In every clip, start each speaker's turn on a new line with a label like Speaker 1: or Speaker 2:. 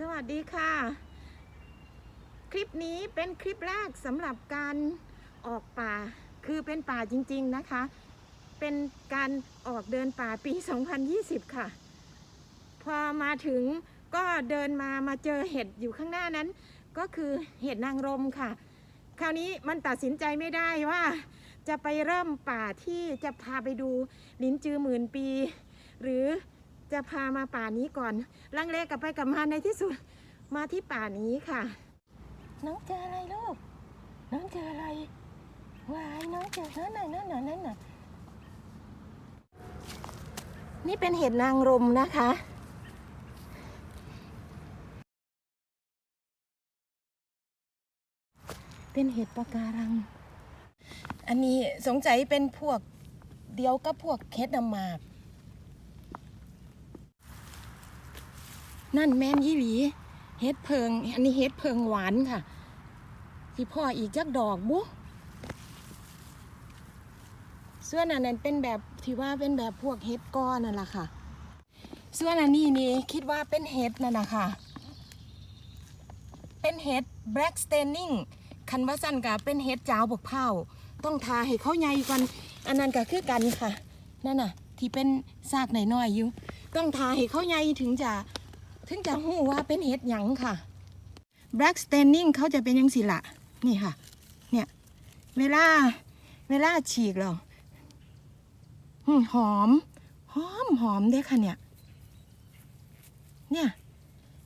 Speaker 1: สวัสดีค่ะ คลิปนี้เป็นคลิปแรกสำหรับการออกป่า คือเป็นป่าจริง ๆนะคะ เป็นการออกเดินป่าปี 2020 ค่ะ พอมาถึงก็เดินมามาเจอเห็ดอยู่ข้างหน้านั้น ก็คือเห็ดนางรมค่ะ คราวนี้มันตัดสินใจไม่ได้ว่า จะไปเริ่มป่าที่จะพาไปดูลิ้นจือหมื่นปี หรือ จะพามาป่านี้ก่อน ลังเลกลับไปกลับมาในที่สุดมาที่ป่านี้ค่ะ น้องเจออะไรลูก น้องเจออะไรวายน้องเจอนั่นน่ะนั่นน่ะนั่นน่ะนี่เป็นเห็ดนางรมนะคะ เป็นเห็ดปะการัง อันนี้สงสัยเป็นพวกเดียวกับพวกเห็ดนำมาก นั่นแม่นยี่หลีเฮ็ดเพิง อันนี้เฮ็ดเพิงหวานค่ะที่พ่ออีกจักดอกบุส่วนอันนั้นเป็นแบบที่ว่าเป็นแบบพวกเฮ็ดก้อนนั่นแหละค่ะ ส่วนอันนี้นี่คิดว่าเป็นเฮ็ดนั่นนะคะ เป็นเฮ็ด black staining คันว่าสั้นกับเป็นเฮ็ดจาวบกเผาต้องทาให้เขาใหญ่ก่อนอันนั้นก็คือกันค่ะ นั่นน่ะ ที่เป็นซากหน่อยๆอยู่ ต้องทาให้เขาใหญ่ถึงจะ ถึงจะหูว่าเป็นเห็ดหยังค่ะ black staining เขาจะเป็นยังสิละนี่ค่ะ เนี่ย เวลา เวลาฉีกเราอืมหอม หอมหอมเด้อค่ะเนี่ย เนี่ย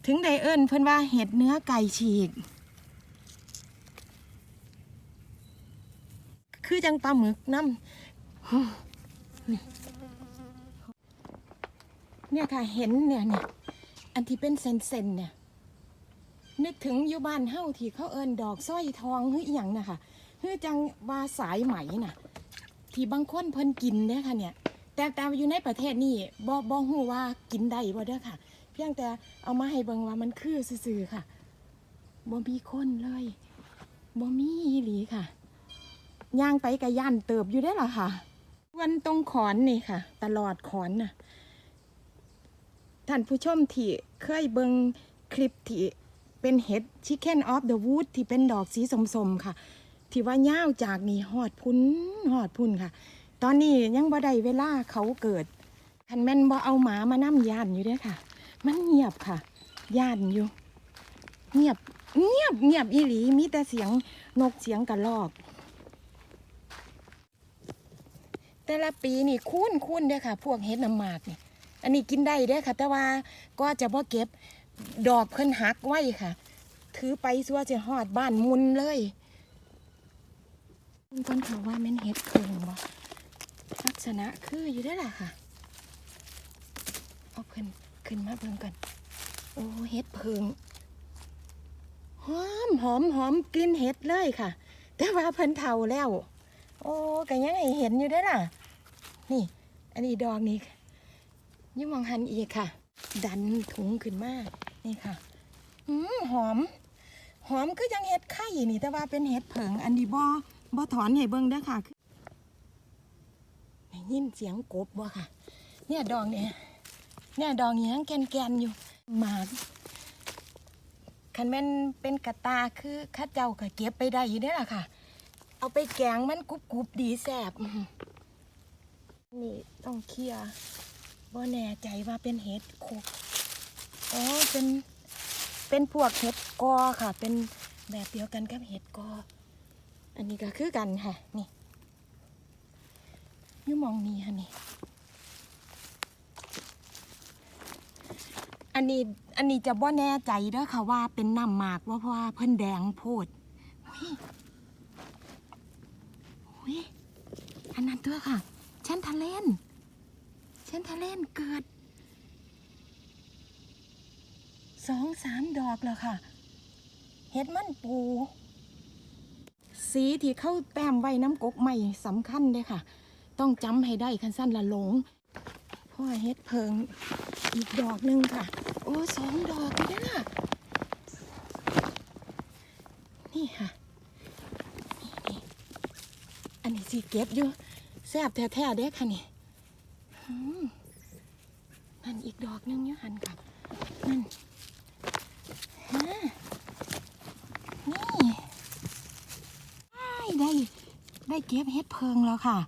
Speaker 1: ถึงไดเอิญเพิ่นว่าเห็ดเนื้อไก่ฉีก คือจังปลาหมึกน้ำเนี่ยค่ะเห็นเนี่ยเนี่ย อันที่เป็นเซนเซนเนี่ย นึกถึงอยู่บ้านเฮ้าที่เขาเอินดอกสร้อยทองหรืออย่างนะคะคือจังว่าสายไหมน่ะ ที่บางคนเพิ่นกินเนี่ยค่ะเนี่ย แต่แต่อยู่ในประเทศนี่บ่บ่ฮู้ว่ากินได้บ่เด้อค่ะ เพียงแต่เอามาให้เบิ่งว่ามันคือซื่อๆค่ะบ่มีคนเลยบ่มีหลีค่ะย่างไปกะย่านเติบอยู่ได้อล่ะค่ะวันตรงขอนนี่ค่ะ ตลอดขอนน่ะ ท่านผู้ชมที่เคยเบิงคลิปที่เป็นเห็ด Chicken of the Wood ที่เป็นดอกสีสมๆค่ะ ที่ว่าย่าวจากนี่หอดพุนหอดพุนค่ะ ตอนนี้ยังบ่ได้เวลาเขาเกิดคันแม่นบ่เอาหมามานั่ยานอยู่เด้ค่ะ มันเงียบค่ะยานอยู่ เงียบเงียบเงียบอีหลีมีแต่เสียงนกเสียงกระรอก แต่ละปีนี่คุ้นคุ้นเด้อค่ะ พวกเห็ดน้ำหมากนี่ อันนี้กินได้เด้อค่ะ แต่ว่าก็จะบ่เก็บดอกเพิ่นหักไว้ค่ะ ถือไปซัวจะหอดบ้านมุนเลยคุณต้นเขาว่าแม่นเฮ็ดเพิงบ่ลักษณะคืออยู่ได้ล่ะค่ะเอาเพิ่นขึ้นมาเบิ่งกัน โอ้เฮ็ดเพิงหอมหอมหอมกลินเฮ็ดเลยค่ะ แต่ว่าเพิ่นเฒ่าแล้ว โอ้ก็ยังให้เห็นอยู่ได้ล่ะ นี่ อันนี้ดอกนี้ ยิ่มองหันอีกค่ะ ดันถุงขึ้นมานี่ค่ะอืมหอม หอมคือยังเห็ดไข่นี่แต่ว่าเป็นเห็ดเผิงอันนี้บ่บ่ถอนให้เบิ่งเด้อค่ะได้ยินเสียงกบบ่ค่ะ เนี่ยดอกเนี่ยเนี่ยดอกนี้ยังแกนๆอยู่หมากคันแม่นเป็นกระตาคือข้าเจ้าก็เก็บไปได้อยู่เด้อล่ะค่ะ เอาไปแกงมันกรุบๆดีแซ่บนี่ต้องเคลียร์ บ่แน่ใจว่าเป็นเห็ดโคกอ๋อเป็นเป็นพวกเห็ดกอค่ะ เป็นแบบเดียวกันกับเห็ดกอ อันนี้ก็คือกันค่ะ นี่ยูมองนี้ค่ะนี่ อันนี้อันนี้จะบ่แน่ใจเด้อค่ะว่าเป็นน้ำหมากว่าเพราะว่าเพิ่นแดงโพดหุยหุยอันนั้นตัวค่ะ ฉันทะเลน เช่นทะเล่นเกิดสองสามดอกแล้วค่ะ เห็ดมันปู สีที่เข้าแต้มไว้น้ำกกใหม่สำคัญเลยค่ะ ต้องจำให้ได้คันสั้นละหลงพ่อเห็ดเพิงอีกดอกหนึ่งค่ะ โอ้สองดอกเลยนะนี่ค่ะนี่อันนี้สีเก็บอยู่แซบแท้ๆเด้อค่ะนี่ นั่นอีกดอกนึงอยู่หันกับนั่นฮะนี่ได้ ได้เก็บเห็ดเพิงแล้วค่ะ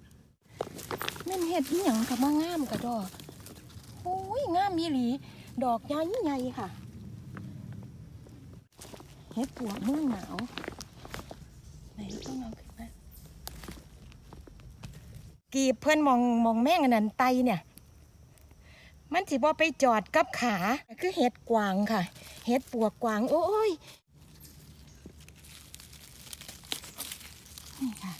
Speaker 1: นั่นเห็ดนี่หยังกับมางามกับดอกโอ้ยงามมีหลี ดอกยาวยใหญ่ค่ะเห็ดปวกเมื่อหนาวไหนต้องเอาขึ้น กีบเพื่อนมองมองแม่งอันนั้นไตเนี่ย มันสิบ่ไปจอดกับขา คือเห็ดกวางค่ะ เห็ดปวกกวาง โอ้ยนี่ค่ะ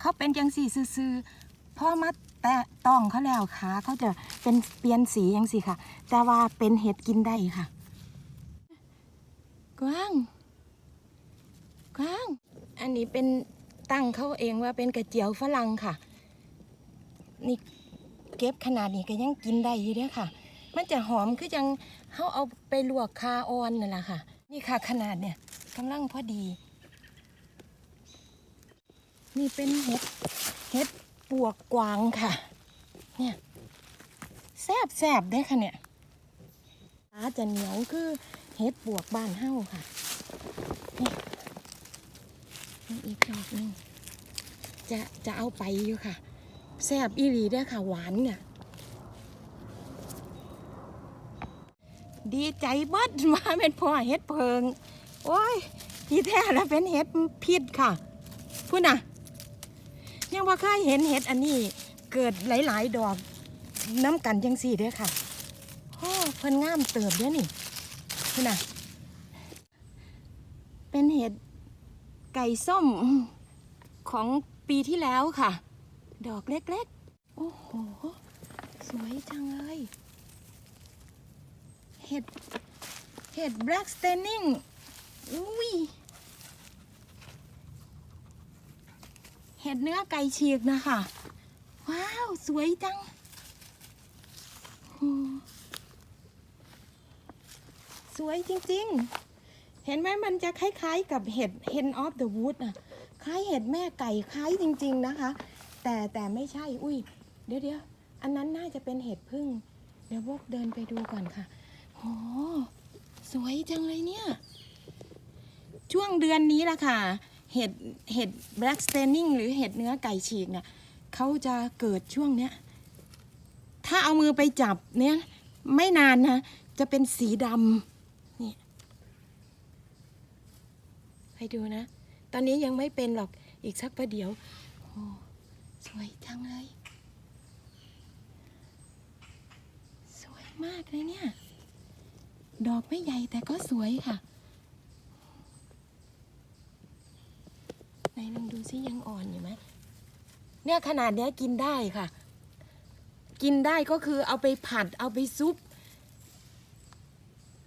Speaker 1: เขาเป็นจังสีซื่อๆพอมาแตะต้องเขาแล้วขาเขาจะเป็นเปลี่ยนสีจังสีค่ะ แต่ว่าเป็นเห็ดกินได้ค่ะ กว้าง กว้าง อั นี้เป็นตั้งเขาเองว่าเป็นกระเจียวฝรั่งค่ะ นี่เก็บขนาดนี้ก็ยังกินได้อยู่เด้ค่ะ มันจะหอมคือจังเขาเอาไปลวกคาออนนั่นแหละค่ะ นี่ค่ะขนาดเนี่ยกำลังพอดี นี่เป็นเห็ดเห็ดปวกกวางค่ะ เนี่ยแซบแซบได้ค่ะเนี่ยขาจะเหนียวคือเห็ดปวกบ้านเฮ้าค่ะ อีกดอกหนึงจะจะเอาไปอยู่ค่ะแซบอีหลีด้อค่ะหวานเนี่ยดีใจเบิดมาเป็นพ่อเห็ดเพิง โอ้ยที่แท้แล้วเป็นเห็ดพิษค่ะพูดน่ะยังว่าเคยเห็นเห็ดอันนี้เกิดหลาย ๆ ดอกน้ำกันจังสี่เด้อค่ะโอ้เพิ่นงามเติบเด้อนี่พูดน่ะ เป็นเห็ดไก่ ส้มของปีที่แล้วค่ะ ดอกเล็กๆ โอ้โห สวยจังเลย เห็ด เห็ด black staining อุ้ย เห็ดเนื้อไก่ฉีกนะคะ ว้าว สวยจังสวยจริง ๆ เห็นไหมมันจะคล้ายๆกับเห็ด hen of the wood อะคล้ายเห็ดแม่ไก่คล้ายจริง ๆนะคะ แต่แต่ไม่ใช่ อุ้ยเดี๋ยวเดี๋ยวอันนั้นน่าจะเป็นเห็ดพึ่ง เดี๋ยวพวกเดินไปดูก่อนค่ะโอ้สวยจังเลยเนี่ย ช่วงเดือนนี้ละค่ะ เห็ดเห็ด black staining หรือเห็ดเนื้อไก่ฉีกเนี่ยเขาจะเกิดช่วงเนี้ย ถ้าเอามือไปจับเนี่ย ไม่นานนะ จะเป็นสีดำนี่ ให้ดูนะ ตอนนี้ยังไม่เป็นหรอกอีกสักประเดี๋ยวโอ้สวยจังเลย สวยมากเลยเนี่ย ดอกไม่ใหญ่แต่ก็สวยค่ะไหนลองดูซิยังอ่อนอยู่ไหมเนี่ยขนาดเนี้ยกินได้ค่ะ กินได้ก็คือเอาไปผัดเอาไปซุป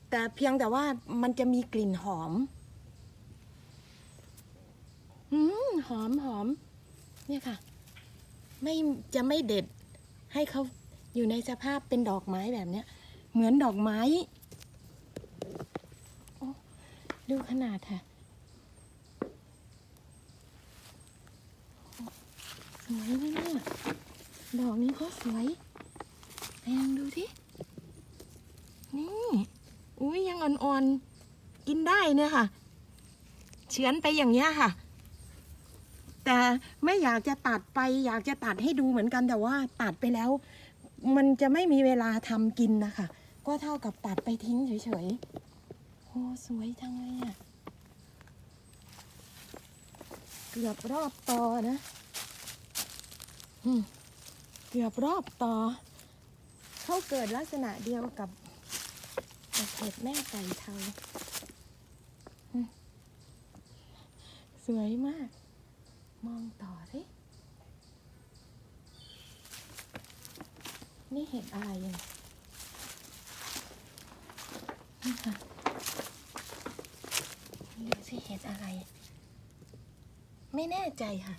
Speaker 1: แต่เพียงแต่ว่ามันจะมีกลิ่นหอม อืมหอมหอม เนี่ยค่ะ ไม่จะไม่เด็ด ให้เขาอยู่ในสภาพเป็นดอกไม้แบบเนี้ย เหมือนดอกไม้โอ้ดูขนาดค่ะสวยนะเนี่ยดอกนี้ก็สวยแพงดูที่นี่ อุ้ยยังอ่อนๆ กินได้เนี่ยค่ะ เฉือนไปอย่างเงี้ยค่ะ แต่ไม่อยากจะตัดไป อยากจะตัดให้ดูเหมือนกันแต่ว่าตัดไปแล้ว มันจะไม่มีเวลาทำกินนะคะ ก็เท่ากับตัดไปทิ้งเฉยๆโอ้สวยจังเลยอะเกือบรอบตอนะเกือบรอบต่อเขาเกิดลักษณะเดียวกับกับเห็ดแม่ไก่เทาสวยมาก มองต่อสินี่เห็ดอะไรอะนี่ค่ะนี่ดูสิเห็ดอะไร ไม่แน่ใจค่ะ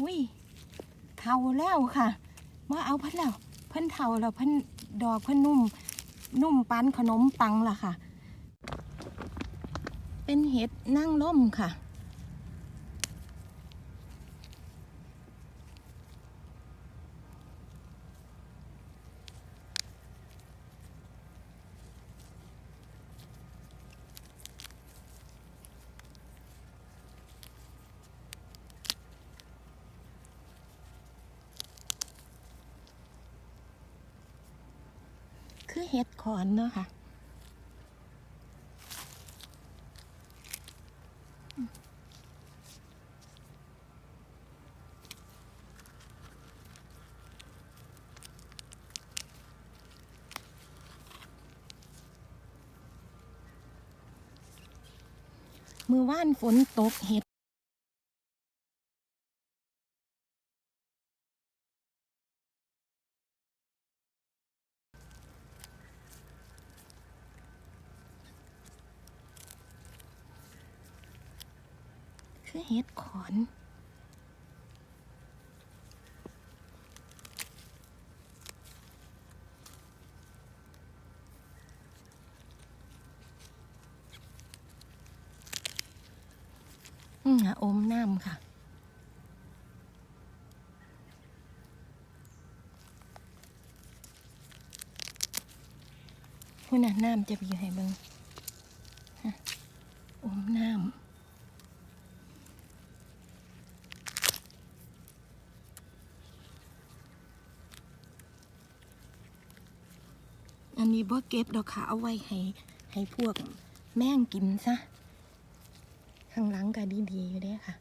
Speaker 1: อุ้ยเทาแล้วค่ะ มาเอาเพิ่นแล้วเพิ่นเทาแล้วเพิ่นดอกเพิ่นนุ่ม นุ่มปันขนมปังล่ะค่ะ เป็นเห็ดนั่งล่มค่ะ คือเห็ดขอนเนาะค่ะมือว่านฝนตกเห็ด ฮ็ดขอนอืมอมน้ำค่ะคุณน่ะน้ำจะไปอยู่ให้เบิงฮะอมน้ำ อัน นี้บ่เก็บดอกค่ะเอาไว้ให้ให้พวกแม่งกินซะ ข้างหลังก็ดีๆอยู่เด้ค่ะ